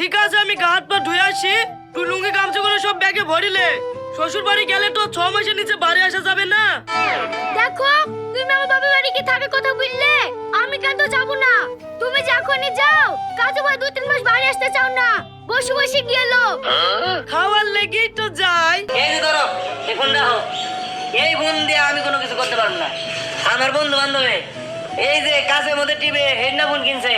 ঠিক আছে আমি গা হাত পা ধুয়ে আসি। তুই লুঙ্গি গামছাগুলো সব ব্যাগে ভরিলে শ্বশুর বাড়ি গেলে তো ছ মাসের নিচে বাড়ি আসা যাবে না। দেখো তুমি আমার বাবার বাড়ি কি থাকে কথা বললে? আমি কেন তো যাব না? তুমি যখনই যাও। কাজু ভাই দু তিন মাস বাড়ি আসতে চাও না। বসে বসে গেল খাওয়ার লেগেই তো যাই। এই যে ধরো এই ফোন রাখো এই ফোন দিয়ে আমি কোনো কিছু করতে পারব না। আমার বন্ধু বান্ধবে এই যে কাছের মধ্যে টিপে হেডনা ফোন কিনছে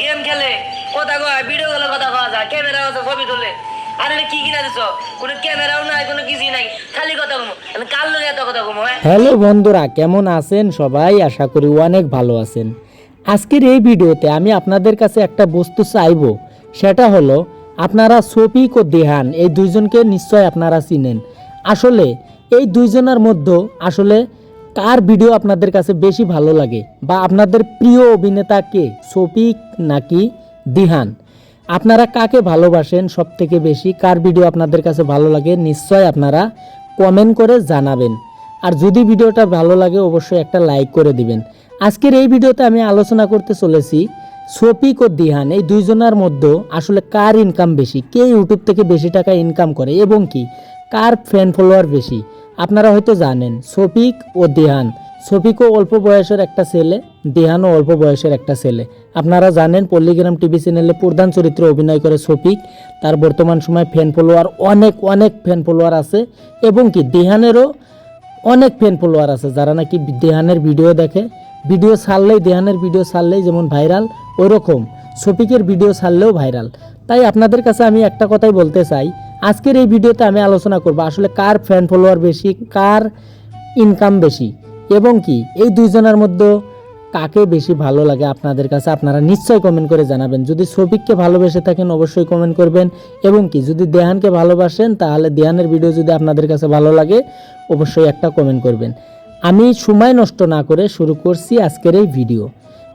গেম খেলে। কথা কয় ভিডিও গুলো কথা কওয়া যায় ক্যামেরা আছে, ছবি তোলে। আর এটা কি কিনা দিছ? কোনো ক্যামেরাও নাই, কোনো কিছুই নাই। খালি কথা কমো। কার লোক এত কথা কমো হ্যাঁ? হ্যালো বন্ধুরা, কেমন আছেন সবাই? আশা করি অনেক ভালো আছেন। আজকের এই ভিডিওতে আমি আপনাদের কাছে একটা বস্তু চাইব। সেটা হলো, আপনারা শফিক ও দেহান, এই দুইজনকে নিশ্চয় আপনারা চিনেন। আসলে, এই দুইজনের মধ্যে আসলে কার ভিডিও আপনাদের কাছে বেশি ভালো লাগে? বা আপনাদের প্রিয় অভিনেতা কে? শফিক নাকি দিহান, আপনারা কাকে ভালোবাসেন সব থেকে বেশি? কার ভিডিও আপনাদের কাছে ভালো লাগে? নিশ্চয় আপনারা কমেন্ট করে জানাবেন। আর যদি ভিডিওটা ভালো লাগে, অবশ্যই একটা লাইক করে দিবেন। আজকের এই ভিডিওতে আমি আলোচনা করতে চলেছি শফিক ও দিহান, এই দুইজনের মধ্যে আসলে কার ইনকাম বেশি? কে ইউটিউব থেকে বেশি টাকা ইনকাম করে এবং কি? কার ফ্যান ফলোয়ার বেশি? আপনারা হয়তো জানেন, শফিক ও দিহান। শফিকও অল্প বয়সের একটা ছেলে, দিহানও অল্প বয়সের একটা ছেলে। আপনারা জানেন পল্লীগ্রাম টিভি চ্যানেলে প্রধান চরিত্রে অভিনয় করে শফিক তার বর্তমান সময় ফ্যান ফলোয়ার অনেক অনেক ফ্যান ফলোয়ার আছে। এবং কি, দেহানেরও অনেক ফ্যান ফলোয়ার আছে। যারা নাকি দেহানের ভিডিও দেখে ভিডিও ছাড়লেই, দেহানের ভিডিও ছাড়লেই যেমন ভাইরাল ওরকম। শফিকের ভিডিও ছাড়লেও ভাইরাল তাই আপনাদের কাছে আমি একটা কথাই বলতে চাই। আজকের এই ভিডিওতে আমি আলোচনা করব, আসলে কার ফ্যান ফলোয়ার বেশি, কার ইনকাম বেশি? এবং কি, এই দুইজনের মধ্যে কাকে বেশি ভালো লাগে আপনাদের কাছে আপনারা নিশ্চয়ই কমেন্ট করে জানাবেন। যদি শফিককে ভালোবেসে থাকেন অবশ্যই কমেন্ট করবেন এবং কি, যদি দেহানকে ভালোবাসেন তাহলে দেহানের ভিডিও যদি আপনাদের কাছে ভালো লাগে অবশ্যই একটা কমেন্ট করবেন। আমি সময় নষ্ট না করে শুরু করছি আজকের এই ভিডিও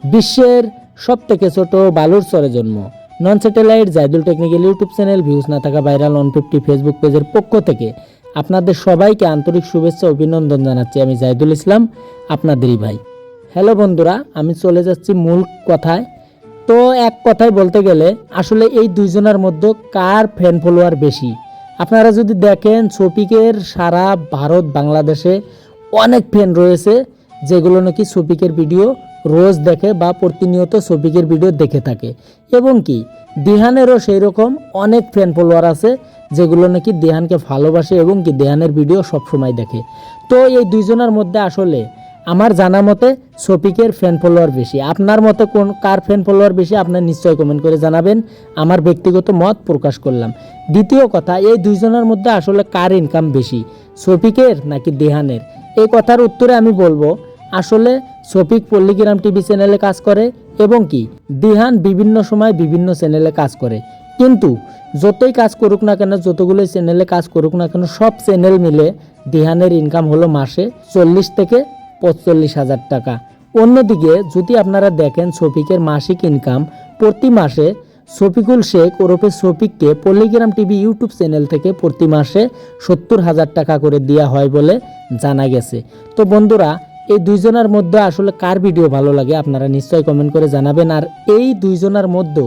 বিশ্বের সব থেকে ছোট বালুর চরে জন্ম। Non satellite Zaidul technical YouTube channel views না থাকা ভাইরাল ওয়ান ফিফটি ফেসবুক পেজের পক্ষ থেকে। আপনাদের সবাইকে আন্তরিক শুভেচ্ছা অভিনন্দন জানাচ্ছি। আমি জাহিদুল ইসলাম, আপনাদেরই ভাই। হ্যালো বন্ধুরা, আমি চলে যাচ্ছি মূল কথায়। তো এক কথায় বলতে গেলে, আসলে এই দুইজনের মধ্যে কার ফ্যান ফলোয়ার বেশি? আপনারা যদি দেখেন শফিকের সারা ভারত, বাংলাদেশে অনেক ফ্যান রয়েছে, যেগুলো নাকি শফিকের ভিডিও রোজ দেখে বা প্রতিনিয়ত শফিকের ভিডিও দেখে থাকে। এবং কি, দিহানেরও সেই রকম অনেক ফ্যান ফলোয়ার আছে যেগুলো নাকি দেহানকে ভালোবাসে এবং কি দেহানের ভিডিও সবসময় দেখে। তো এই দুইজনের মধ্যে আসলে আমার জানা মতে শফিকের ফ্যান ফলোয়ার বেশি। আপনার মতে কোন, কার ফ্যান ফলোয়ার বেশি? আপনার নিশ্চয় কমেন্ট করে জানাবেন। আমার ব্যক্তিগত মত প্রকাশ করলাম। দ্বিতীয় কথা, এই দুইজনের মধ্যে আসলে কার ইনকাম বেশি? শফিকের নাকি দেহানের? এই কথার উত্তরে আমি বলব, আসলে শফিক পল্লীগ্রাম টিভি চ্যানেলে কাজ করে এবং কি, দিহান বিভিন্ন সময় বিভিন্ন চ্যানেলে কাজ করে। কিন্তু যতই কাজ করুক না কেন, যতগুলো চ্যানেলে কাজ করুক না কেন, সব চ্যানেল মিলে দিহানের ইনকাম হলো মাসে চল্লিশ থেকে পঁচল্লিশ হাজার টাকা। অন্যদিকে যদি আপনারা দেখেন শফিকের মাসিক ইনকাম প্রতি মাসে শফিকুল শেখ ওরফে শফিককে পল্লিগ্রাম টিভি ইউটিউব চ্যানেল থেকে প্রতি মাসে সত্তর হাজার টাকা করে দেওয়া হয় বলে জানা গেছে। তো বন্ধুরা, এই দুইজনের মধ্যে আসলে কার ভিডিও ভালো লাগে আপনারা নিশ্চয়ই কমেন্ট করে জানাবেন। আর এই দুইজনের মধ্যে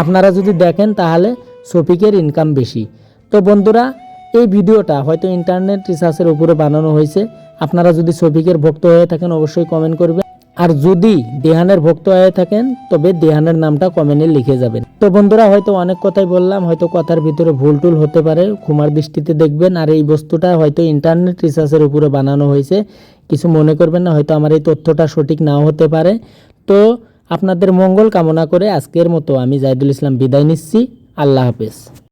আপনারা যদি দেখেন তাহলে শফিকের ইনকাম বেশি। তো বন্ধুরা, এই ভিডিওটা হয়তো ইন্টারনেট রিসার্চের উপরে বানানো হয়েছে। আপনারা যদি শফিকের ভক্ত হয়ে থাকেন, অবশ্যই কমেন্ট করবেন। আর যদি দেহানের ভক্ত হয়ে থাকেন, তবে দেহানের নামটা কমেন্টে লিখে যাবেন। তো বন্ধুরা, হয়তো অনেক কথাই বললাম, হয়তো কথার ভিতরে ভুল টুল হতে পারে, ক্ষমার দৃষ্টিতে দেখবেন। আর এই বস্তুটা হয়তো ইন্টারনেট রিসার্চের উপরে বানানো হয়েছে। কিছু মনে করবেন না, হয়তো আমার এই তথ্যটা সঠিক নাও হতে পারে। তো আপনাদের মঙ্গল কামনা করে আজকের মতো আমি জাহিদুল ইসলাম বিদায় নিচ্ছি। আল্লাহ হাফেজ।